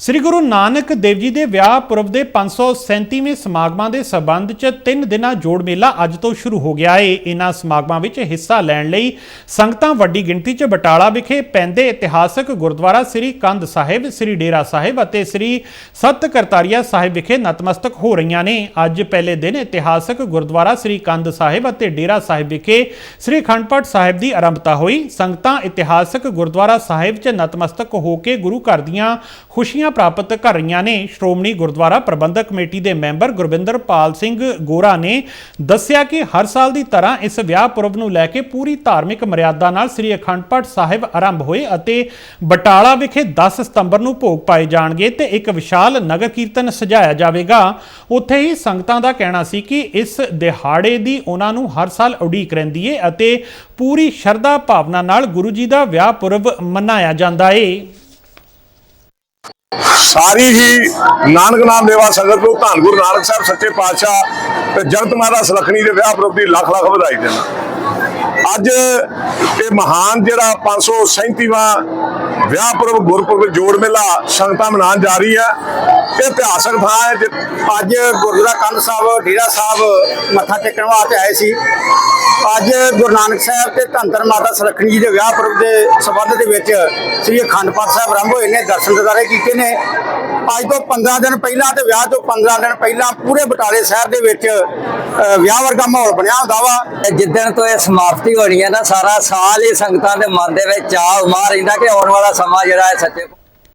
ਸ੍ਰੀ ਗੁਰੂ ਨਾਨਕ ਦੇਵ ਜੀ ਦੇ ਵਿਆਹ ਪੁਰਬ ਦੇ 537ਵੇਂ ਸਮਾਗਮਾਂ ਦੇ ਸਬੰਧ 'ਚ ਤਿੰਨ ਦਿਨਾਂ ਜੋੜ ਮੇਲਾ ਅੱਜ ਤੋਂ ਸ਼ੁਰੂ ਹੋ ਗਿਆ ਏ। ਇਨ੍ਹਾਂ ਸਮਾਗਮਾਂ ਵਿੱਚ ਹਿੱਸਾ ਲੈਣ ਲਈ ਸੰਗਤਾਂ ਵੱਡੀ ਗਿਣਤੀ 'ਚ ਬਟਾਲਾ ਵਿਖੇ ਪੈਂਦੇ ਇਤਿਹਾਸਕ ਗੁਰਦੁਆਰਾ ਸ੍ਰੀ ਕੰਧ ਸਾਹਿਬ, ਸ੍ਰੀ ਡੇਰਾ ਸਾਹਿਬ ਅਤੇ ਸ੍ਰੀ ਸਤ ਕਰਤਾਰੀਆ ਸਾਹਿਬ ਵਿਖੇ ਨਤਮਸਤਕ ਹੋ ਰਹੀਆਂ ਨੇ। ਅੱਜ ਪਹਿਲੇ ਦਿਨ ਇਤਿਹਾਸਕ ਗੁਰਦੁਆਰਾ ਸ੍ਰੀ ਕੰਧ ਸਾਹਿਬ ਅਤੇ ਡੇਰਾ ਸਾਹਿਬ ਵਿਖੇ ਸ੍ਰੀ ਅਖੰਡ ਪਾਠ ਸਾਹਿਬ ਦੀ ਆਰੰਭਤਾ ਹੋਈ। ਸੰਗਤਾਂ ਇਤਿਹਾਸਕ ਗੁਰਦੁਆਰਾ ਸਾਹਿਬ 'ਚ ਨਤਮਸਤਕ ਹੋ ਕੇ ਗੁਰੂ ਘਰ ਦੀਆਂ ਖੁਸ਼ੀਆਂ ਪ੍ਰਾਪਤ ਕਰ ਰਹੀਆਂ ਨੇ। ਸ਼੍ਰੋਮਣੀ ਗੁਰਦੁਆਰਾ ਪ੍ਰਬੰਧਕ ਕਮੇਟੀ ਦੇ ਮੈਂਬਰ ਗੁਰਵਿੰਦਰਪਾਲ ਸਿੰਘ ਗੋਰਾ ਨੇ ਦੱਸਿਆ ਕਿ ਹਰ ਸਾਲ ਦੀ ਤਰ੍ਹਾਂ ਇਸ ਵਿਆਹ ਪੁਰਬ ਨੂੰ ਲੈ ਕੇ ਪੂਰੀ ਧਾਰਮਿਕ ਮਰਿਆਦਾ ਨਾਲ ਸ੍ਰੀ ਅਖੰਡ ਪਾਠ ਸਾਹਿਬ ਆਰੰਭ ਹੋਏ ਅਤੇ ਬਟਾਲਾ ਵਿਖੇ 10 ਸਤੰਬਰ ਨੂੰ ਭੋਗ ਪਾਏ ਜਾਣਗੇ ਤੇ ਇੱਕ ਵਿਸ਼ਾਲ ਨਗਰ ਕੀਰਤਨ ਸਜਾਇਆ ਜਾਵੇਗਾ। ਉੱਥੇ ਹੀ ਸੰਗਤਾਂ ਦਾ ਕਹਿਣਾ ਸੀ ਕਿ ਇਸ ਦਿਹਾੜੇ ਦੀ ਉਹਨਾਂ ਨੂੰ ਹਰ ਸਾਲ ਉਡੀਕ ਰਹਿੰਦੀ ਏ ਅਤੇ ਪੂਰੀ ਸ਼ਰਧਾ ਭਾਵਨਾ ਨਾਲ ਗੁਰੂ ਜੀ ਦਾ ਵਿਆਹ ਪੁਰਬ ਮਨਾਇਆ ਜਾਂਦਾ ਏ। ਸਾਰੀ ਹੀ ਨਾਨਕ ਨਾਮ ਦੇਵਾ ਸੰਗਤ ਨੂੰ ਧੰਨ ਗੁਰੂ ਨਾਨਕ ਸਾਹਿਬ ਸੱਚੇ ਪਾਤਸ਼ਾਹ ਤੇ ਜਗਤ ਮਾਤਾ ਸੁਲੱਖਣੀ ਦੇ ਵਿਆਹ ਪ੍ਰਤੀ ਲੱਖ ਲੱਖ ਵਧਾਈ ਦੇਣਾ। ਅੱਜ ਇਹ ਮਹਾਨ ਜਿਹੜਾ 537ਵਾਂ ਵਿਆਹ ਪੁਰਬ ਗੁਰਪੁਰਬ ਜੋੜ ਮੇਲਾ ਸੰਗਤਾਂ ਮਨਾਉਣ ਜਾ ਰਹੀ ਹੈ। ਇਹ ਇਤਿਹਾਸਕ ਥਾਂ ਹੈ। ਜਿ- ਅੱਜ ਗੁਰਦੁਆਰਾ ਕੰਧ ਸਾਹਿਬ, ਡੇਰਾ ਸਾਹਿਬ ਮੱਥਾ ਟੇਕਣ ਵਾਸਤੇ ਆਏ ਸੀ। ਅੱਜ ਗੁਰੂ ਨਾਨਕ ਸਾਹਿਬ ਤੇ ਧੰਤਰ ਮਾਤਾ ਸੁਲੱਖਣੀ ਜੀ ਦੇ ਵਿਆਹ ਪੁਰਬ ਦੇ ਸਬੰਧ ਦੇ ਵਿੱਚ ਸ੍ਰੀ ਅਖੰਡ ਪਾਠ ਸਾਹਿਬ ਆਰੰਭ ਹੋਏ ਨੇ, ਦਰਸ਼ਨ ਦਿਦਾਰੇ ਕੀਤੇ ਨੇ। ਅੱਜ ਤੋਂ 15 ਦਿਨ ਪਹਿਲਾਂ ਤੇ ਵਿਆਹ ਤੋਂ 15 ਦਿਨ ਪਹਿਲਾਂ ਪੂਰੇ ਬਟਾਲੇ ਸ਼ਹਿਰ ਦੇ ਵਿੱਚ ਵਿਆਹ ਵਰਗਾ ਮਾਹੌਲ ਬਣਿਆ ਹੁੰਦਾ ਵਾ। ਇਹ ਜਿੱਦਣ ਤੋਂ ਇਹ ਸਮਾਪਤੀ ਹੋਣੀ ਹੈ ਨਾ, ਸਾਰਾ ਸਾਲ ਹੀ ਸੰਗਤਾਂ ਦੇ ਮਨ ਦੇ ਵਿੱਚ ਚਾਹ ਉਮਾ ਰਹਿੰਦਾ ਕਿ ਆਉਣ ਵਾਲਾ ਸਮਾਂ ਜਿਹੜਾ ਹੈ ਸੱਚੇ